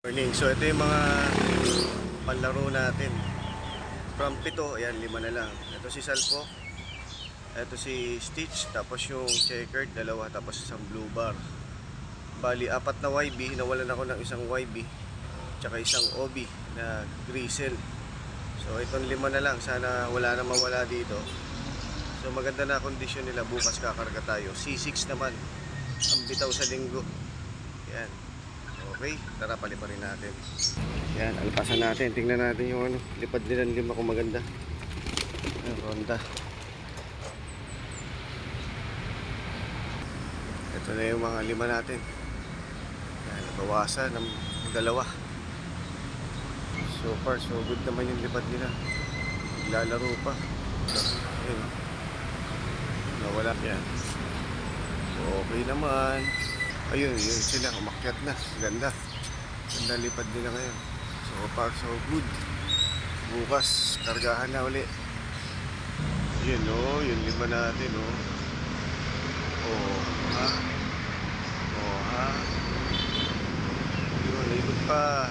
Morning. So ito yung mga panlaro natin. From pito, ayan, lima na lang. Ito si Salpo. Ito si Stitch. Tapos yung checkered, dalawa. Tapos isang blue bar. Bali, apat na YB. Nawalan ako ng isang YB. Tsaka isang OB na grisel. So itong lima na lang. Sana wala na mawala dito. So maganda na kondisyon nila. Bukas kakarga tayo. C6 naman. Ang bitaw sa linggo. Yan. Okay, tara paliparin natin. Yan, alpasan natin. Tingnan natin yung ano, lipad nila ng lima kung maganda. Ang ronda. Ito na yung mga lima natin. Yan, nabawasan ng dalawa. So far, so good naman yung lipad nila. Naglalaro pa. Ayun. Nawala. Yan. So, okay naman. Ayun, yun sila, umakyat na. Ganda. Ganda lipad nila ngayon. So far, so good. Bukas, kargahan na uli. Yun, oh, yung lima natin, oh. Oh, ha? Oh, ha? Yun, ikot pa.